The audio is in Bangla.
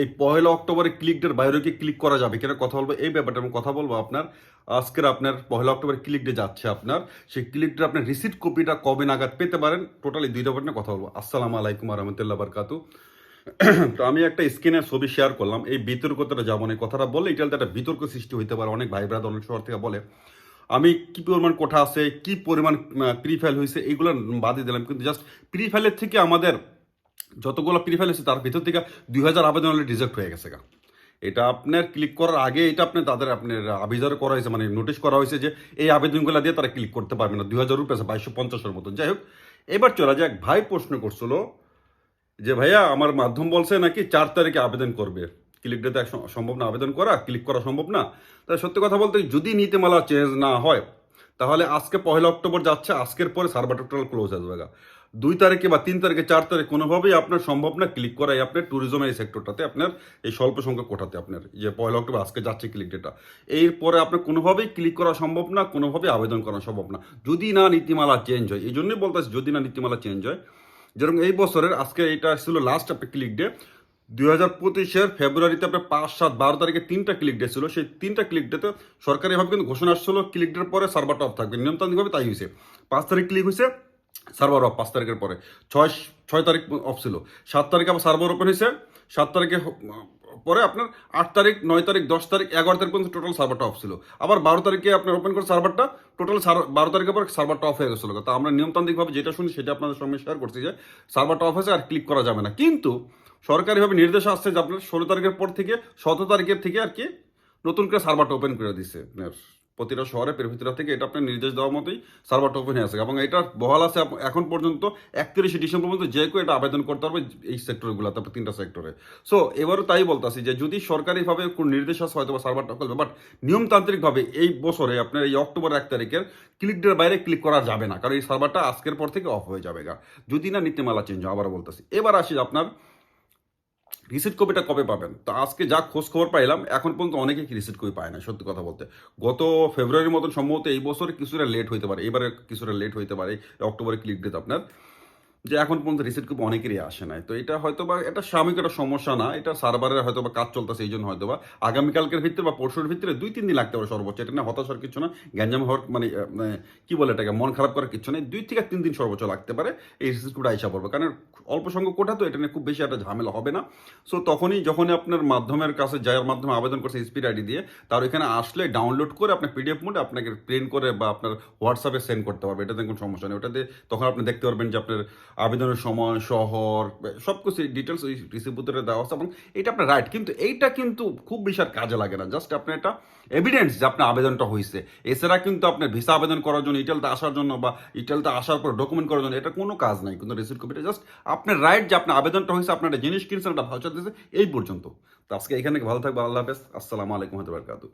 এই পহেলা অক্টোবরে ক্লিকডের বাইরে কি ক্লিক করা যাবে। কিনা? কথা বলব এই ব্যাপারটা আমি কথা বলব আপনার। আজকের আপনার পহেলা অক্টোবরে ক্লিক ডে যাচ্ছে আপনার। সেই ক্লিক ডে আপনার রিসিট কপিটা কবে নাগাদ পেতে পারেন? টোটালি দুইটা ব্যাপার কথা বলব। আসসালামু আলাইকুম রহমতুল্লাহ বারকাতু। তো আমি একটা স্ক্রিনের ছবি শেয়ার করলাম। এই বিতর্কতাটা যাব না কথাটা বললে এটাতে একটা বিতর্ক সৃষ্টি হইতে পারে। অনেক ভাই ব্রাদ অনেক শহর থেকে বলে, আমি কি পরিমাণ কোঠা আছে? কি পরিমাণ প্রি ফাইল হয়েছে এগুলো বাদই দিলাম। কিন্তু জাস্ট প্রি ফাইলের থেকে আমাদের যতগুলো প্রি ফাইল আছে, তার ভিতর থেকে দুই হাজার আবেদন অলরেডি রিজেক্ট হয়ে গেছে গা। এটা আপনার ক্লিক করার আগে এটা আপনি তাদের আপনার আবিজার করা হয়েছে মানে নোটিশ করা হয়েছে যে এই আবেদনগুলো দিয়ে তারা ক্লিক করতে পারবে না। দুই হাজার রুপি আছে, বাইশশো পঞ্চাশের মতন। যাই হোক, এবার চলা যাক। ভাই প্রশ্ন করছিল যে, ভাইয়া, আমার মাধ্যম বলছে নাকি চার তারিখে আবেদন করবে? ক্লিক ডেতে সম্ভব না আবেদন করা ক্লিক করা সম্ভব না? তাই সত্যি কথা বলতে, যদি নীতিমালা চেঞ্জ না হয়, তাহলে আজকে পহেলা অক্টোবর যাচ্ছে, আজকের পরে সার্ভার টোটাল ক্লোজ আসবে। দুই তারিখে বা তিন তারিখে, চার তারিখ কোনোভাবেই আপনার সম্ভব না ক্লিক করাই আপনার ট্যুরিজমের এই সেক্টরটাতে আপনার এই স্বল্প সংখ্যক কোটাতে আপনার যে পয়লা অক্টোবর, আজকে যাচ্ছে ক্লিক ডেটা এরপরে আপনার কোনোভাবেই ক্লিক করা সম্ভব না, কোনোভাবেই আবেদন করা সম্ভব না। যদি না নীতিমালা চেঞ্জ হয় এই জন্যই বলতেছি যদি না নীতিমালা চেঞ্জ হয়, যেরকম এই বছরের আজকে এটা ছিল লাস্ট আপনার ক্লিক ডে দুই হাজার পঁচিশের ফেব্রুয়ারিতে আপনার পাঁচ, সাত, বারো তারিখে তিনটা ক্লিক ডে ছিল। সেই তিনটা ক্লিক ডেতে সরকারিভাবে কিন্তু ঘোষণা আসছিল ক্লিক ডের পরে সার্ভারটা অফ থাকবে। নিয়মতান্ত্রিকভাবে তাই হয়েছে পাঁচ তারিখ ক্লিক হয়েছে সার্ভার অফ পাঁচ তারিখের পরে। ছয় ছয় তারিখ অফ ছিল। সাত তারিখে আবার সার্ভার ওপেন হয়েছে। সাত তারিখে পরে আপনার আট তারিখ, নয় তারিখ, দশ তারিখ, এগারো তারিখ পর্যন্ত টোটাল সার্ভারটা অফ ছিল। আবার বারো তারিখে আপনার ওপেন করে সার্ভারটা টোটাল বারো তারিখের পর সার্ভারটা অফ হয়ে গেছিল। তো আমরা নিয়মতান্ত্রিকভাবে যেটা শুনি সেটা আপনাদের সঙ্গে শেয়ার করছি যে, সার্ভারটা অফ হয়েছে আর ক্লিক করা যাবে না। কিন্তু সরকারিভাবে নির্দেশ আসছে যে আপনার ষোলো তারিখের পর থেকে, সতেরো তারিখের থেকে আর কি নতুন করে সার্ভারটা ওপেন করে দিচ্ছে প্রতিটা শহরে পেরভিতরা থেকে এটা আপনার নির্দেশ দেওয়ার মতোই সার্ভারটা ওপেন হয়ে আছে। এবং এটা বহাল আছে এখন পর্যন্ত একত্রিশে ডিসেম্বর পর্যন্ত যে কেউ এটা আবেদন করতে পারবে এই সেক্টরগুলো তারপর তিনটা সেক্টরে। সো এবারও তাই বলতেছি যে যদি সরকারিভাবে কোনো নির্দেশ আসে হয়তো সার্ভারটা খুলবে বাট নিয়মতান্ত্রিকভাবে এই বছরে আপনার এই অক্টোবর এক তারিখের ক্লিক ডের বাইরে ক্লিক করা যাবে না, কারণ এই সার্ভারটা আজকের পর থেকে অফ হয়ে যাবে গা যদি না নীতিমালা চেঞ্জ হয় আবার বলতেছি। এবার আসি আপনার রিসিট কপিটা কবে পাবেন? তো আজকে যা খোঁজ খবর পাইলাম, এখন পর্যন্ত অনেকেই রিসিট কপি পায় না, সত্যি কথা বলতে। গত ফেব্রুয়ারির মতন সম্ভবত এই বছর কিছুটা লেট হইতে পারে, এবারে কিছুটা লেট হইতে পারে অক্টোবরে ক্লিক ডেট আপনার। যে এখন পর্যন্ত রিসিট কপি অনেকেরই আসে নাই। তো এটা হয়তো বা এটা সাময়িক একটা সমস্যা না, এটা সার্ভারের হয়তো বা কাজ চলতেছে এই জন্য হয়তো বা আগামীকালকের ভিতরে বা পরশুর ভিতরে দুই, তিন দিন লাগতে পারে সর্বোচ্চ। এটা না হতাশার কিছু না, গ্যাঞ্জাম হওয়ার মানে মানে কি বলে এটাকে, মন খারাপ করার কিছু নেই। দুই থেকে তিন দিন সর্বোচ্চ লাগতে পারে এই রিসিট কপিটা আইসা পড়বে। কারণ অল্প সংখ্যক কোটা তো এটা নিয়ে খুব বেশি একটা ঝামেলা হবে না। সো তখনই যখনই আপনার মাধ্যমের কাছে যার মাধ্যমে আবেদন করছে স্পিড আইডি দিয়ে, তার ওইখানে আসলে ডাউনলোড করে আপনার পিডিএফ মোডে আপনাকে প্রিন্ট করে বা আপনার হোয়াটসঅ্যাপে সেন্ড করতে পারবে। এটাতে কোনো সমস্যা নেই। ওটাতে তখন আপনি দেখতে পারবেন যে আপনার আবেদনের সময়, শহর সব কিছু ডিটেলস ওই রিসিভ দেওয়া আছে এবং এটা আপনার রাইট কিন্তু এইটা কিন্তু খুব বেশি আর কাজে লাগে না। জাস্ট আপনার এটা এভিডেন্স যে আপনার আবেদনটা হয়েছে। এছাড়া কিন্তু আপনার ভিসা আবেদন করার জন্য ইটেলতে আসার জন্য বা ইটেলতে আসার পর ডকুমেন্ট করার জন্য এটা কোনো কাজ নাই। কিন্তু রিসিভ কপিটা জাস্ট আপনার রাইট যে আপনার আবেদনটা হয়েছে, আপনার একটা জিনিস কিনছেন, একটা ভাউচার দিয়েছে, এই পর্যন্ত। তো আজকে এখানে ভালো থাকবে আল্লাহ হাফেজ। আসসালামু আলাইকুম হাতে বারকাতু